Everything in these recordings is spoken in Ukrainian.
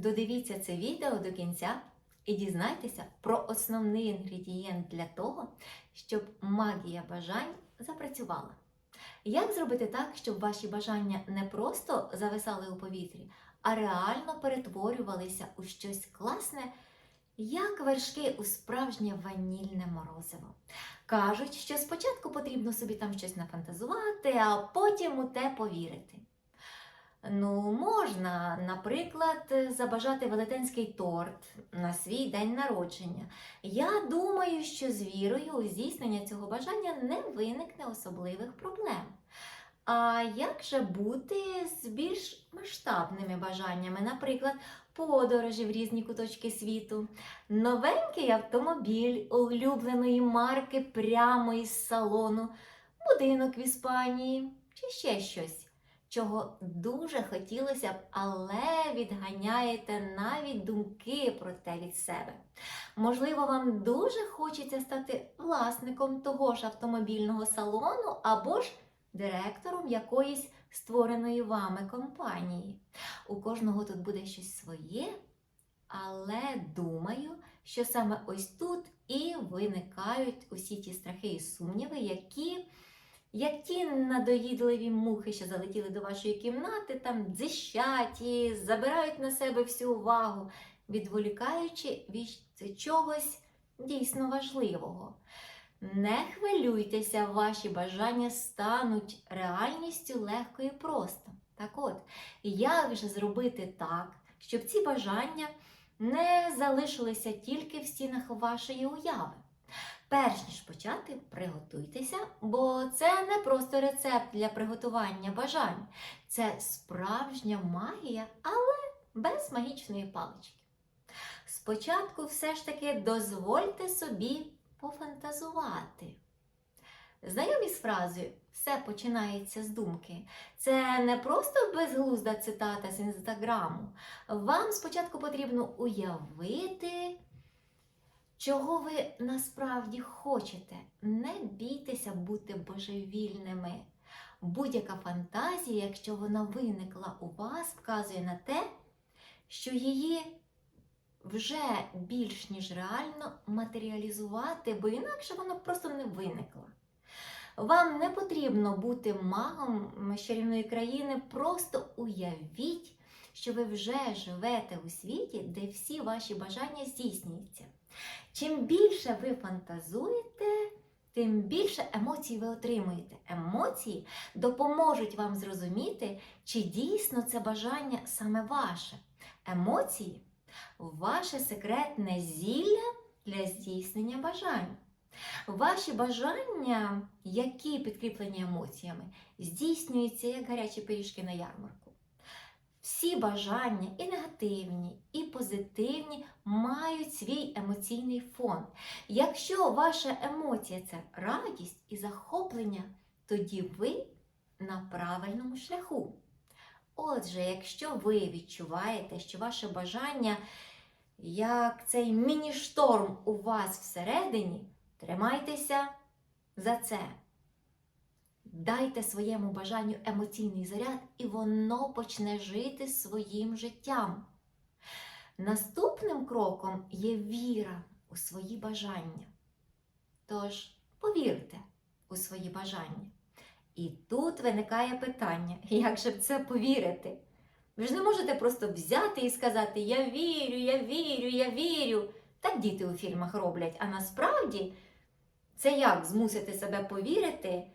Додивіться це відео до кінця і дізнайтеся про основний інгредієнт для того, щоб магія бажань запрацювала. Як зробити так, щоб ваші бажання не просто зависали у повітрі, а реально перетворювалися у щось класне, як вершки у справжнє ванільне морозиво. Кажуть, що спочатку потрібно собі там щось нафантазувати, а потім у те повірити. Ну, можна, наприклад, забажати велетенський торт на свій день народження. Я думаю, що з вірою у здійснення цього бажання не виникне особливих проблем. А як же бути з більш масштабними бажаннями, наприклад, подорожі в різні куточки світу, новенький автомобіль улюбленої марки прямо із салону, будинок в Іспанії чи ще щось, чого дуже хотілося б, але відганяєте навіть думки про те від себе. Можливо, вам дуже хочеться стати власником того ж автомобільного салону або ж директором якоїсь створеної вами компанії. У кожного тут буде щось своє, але думаю, що саме ось тут і виникають усі ті страхи і сумніви, які, як ті надоїдливі мухи, що залетіли до вашої кімнати, там дзищать і забирають на себе всю увагу, відволікаючи від чогось дійсно важливого. Не хвилюйтеся, ваші бажання стануть реальністю легко і просто. Так от, як же зробити так, щоб ці бажання не залишилися тільки в стінах вашої уяви? Перш ніж почати, приготуйтеся, бо це не просто рецепт для приготування бажань, це справжня магія, але без магічної палички. Спочатку все ж таки дозвольте собі пофантазувати. Знайомі з фразою все починається з думки. Це не просто безглузда цитата з інстаграму. Вам спочатку потрібно уявити, чого ви насправді хочете. Не бійтеся бути божевільними. Будь-яка фантазія, якщо вона виникла у вас, вказує на те, що її вже більш ніж реально матеріалізувати, бо інакше воно просто не виникло. Вам не потрібно бути магом з країни, просто уявіть, що ви вже живете у світі, де всі ваші бажання здійснюються. Чим більше ви фантазуєте, тим більше емоцій ви отримуєте. Емоції допоможуть вам зрозуміти, чи дійсно це бажання саме ваше. Емоції ваше секретне зілля для здійснення бажань. Ваші бажання, які підкріплені емоціями, здійснюються як гарячі пиріжки на ярмарку. Всі бажання, і негативні, і позитивні, мають свій емоційний фон. Якщо ваша емоція це радість і захоплення, тоді ви на правильному шляху. Отже, якщо ви відчуваєте, що ваше бажання, як цей міні-шторм у вас всередині, тримайтеся за це. Дайте своєму бажанню емоційний заряд, і воно почне жити своїм життям. Наступним кроком є віра у свої бажання. Тож повірте у свої бажання. І тут виникає питання, як же в це повірити? Ви ж не можете просто взяти і сказати Я вірю, я вірю, я вірю. Так діти у фільмах роблять. А насправді це як змусити себе повірити,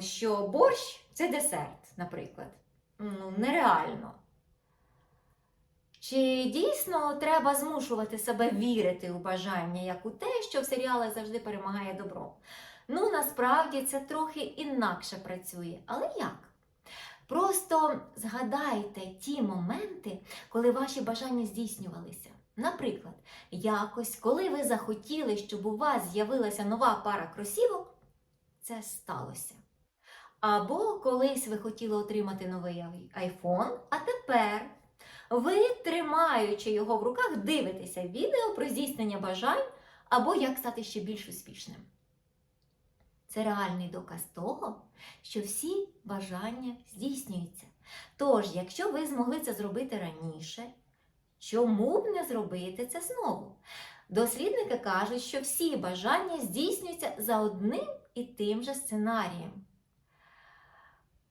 що борщ це десерт, наприклад. Ну, нереально. Чи дійсно треба змушувати себе вірити у бажання, як у те, що в серіалах завжди перемагає добро? Ну, насправді це трохи інакше працює. Але як? Просто згадайте ті моменти, коли ваші бажання здійснювалися. Наприклад, якось, коли ви захотіли, щоб у вас з'явилася нова пара кросівок, це сталося. Або колись ви хотіли отримати новий айфон, а тепер ви, тримаючи його в руках, дивитеся відео про здійснення бажань або як стати ще більш успішним. Це реальний доказ того, що всі бажання здійснюються. Тож, якщо ви змогли це зробити раніше, Чому б не зробити це знову? Дослідники кажуть, що всі бажання здійснюються за одним і тим же сценарієм.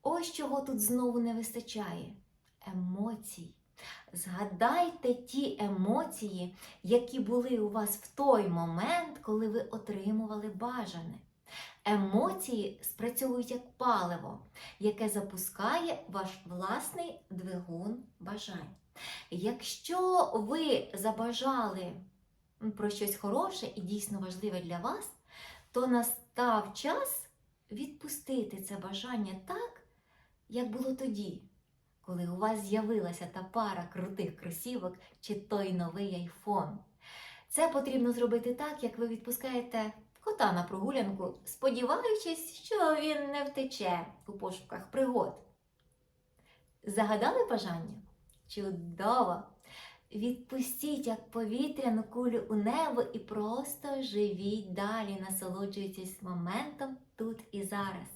Ось чого тут знову не вистачає емоцій. Згадайте ті емоції, які були у вас в той момент, коли ви отримували бажане. Емоції спрацьовують як паливо, яке запускає ваш власний двигун бажань. Якщо ви забажали про щось хороше і дійсно важливе для вас, то настав час відпустити це бажання так, як було тоді, коли у вас з'явилася та пара крутих кросівок чи той новий айфон. Це потрібно зробити так, як ви відпускаєте кота на прогулянку, сподіваючись, що він не втече у пошуках пригод. Загадали бажання? Чудово! Відпустіть як повітряну кулю у небо і просто живіть далі, насолоджуючись моментом тут і зараз.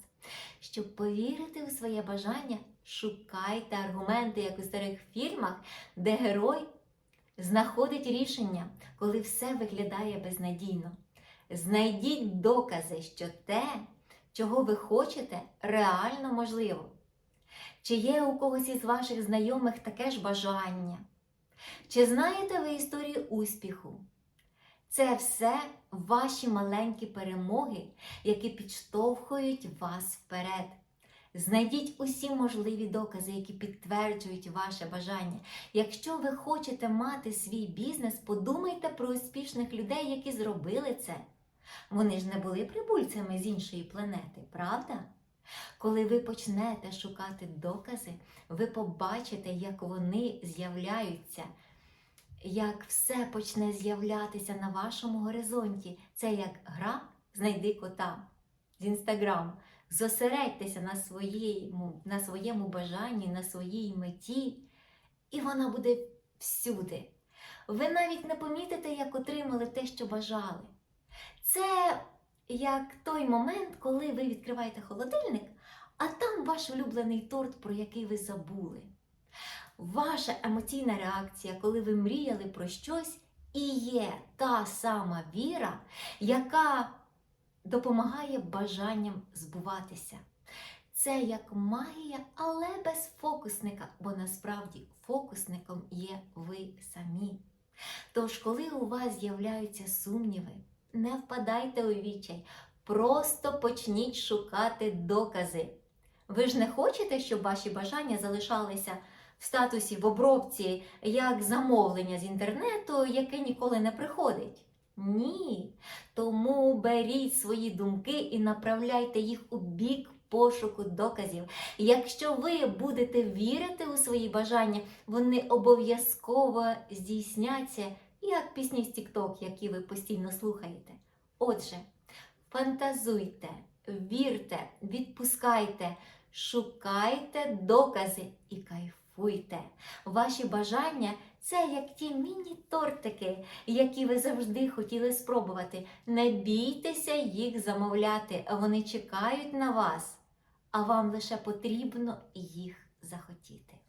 Щоб повірити у своє бажання, шукайте аргументи, як у старих фільмах, де герой знаходить рішення, коли все виглядає безнадійно. Знайдіть докази, що те, чого ви хочете, реально можливо. Чи є у когось із ваших знайомих таке ж бажання? Чи знаєте ви історію успіху? Це все ваші маленькі перемоги, які підштовхують вас вперед. Знайдіть усі можливі докази, які підтверджують ваше бажання. Якщо ви хочете мати свій бізнес, подумайте про успішних людей, які зробили це. Вони ж не були прибульцями з іншої планети, правда? Коли ви почнете шукати докази, ви побачите, як вони з'являються, як все почне з'являтися на вашому горизонті. Це як гра Знайди кота з інстаграм. Зосередьтеся на своєму, на своєму бажанні, на своїй меті, і вона буде всюди. Ви навіть не помітите, як отримали те, що бажали. Це як той момент, коли ви відкриваєте холодильник, а там ваш улюблений торт, про який ви забули. Ваша емоційна реакція, коли ви мріяли про щось, і є та сама віра, яка допомагає бажанням збуватися. Це як магія, але без фокусника, бо насправді фокусником є ви самі. Тож, коли у вас з'являються сумніви, не впадайте у відчай, просто почніть шукати докази. Ви ж не хочете, щоб ваші бажання залишалися в статусі в обробці як замовлення з інтернету, яке ніколи не приходить? Ні. Тому беріть свої думки і направляйте їх у бік пошуку доказів. Якщо ви будете вірити у свої бажання, вони обов'язково здійсняться, як пісні з TikTok, які ви постійно слухаєте. Отже, фантазуйте, вірте, відпускайте, шукайте докази і кайфуйте. Ваші бажання це як ті міні-тортики, які ви завжди хотіли спробувати. Не бійтеся їх замовляти, вони чекають на вас, а вам лише потрібно їх захотіти.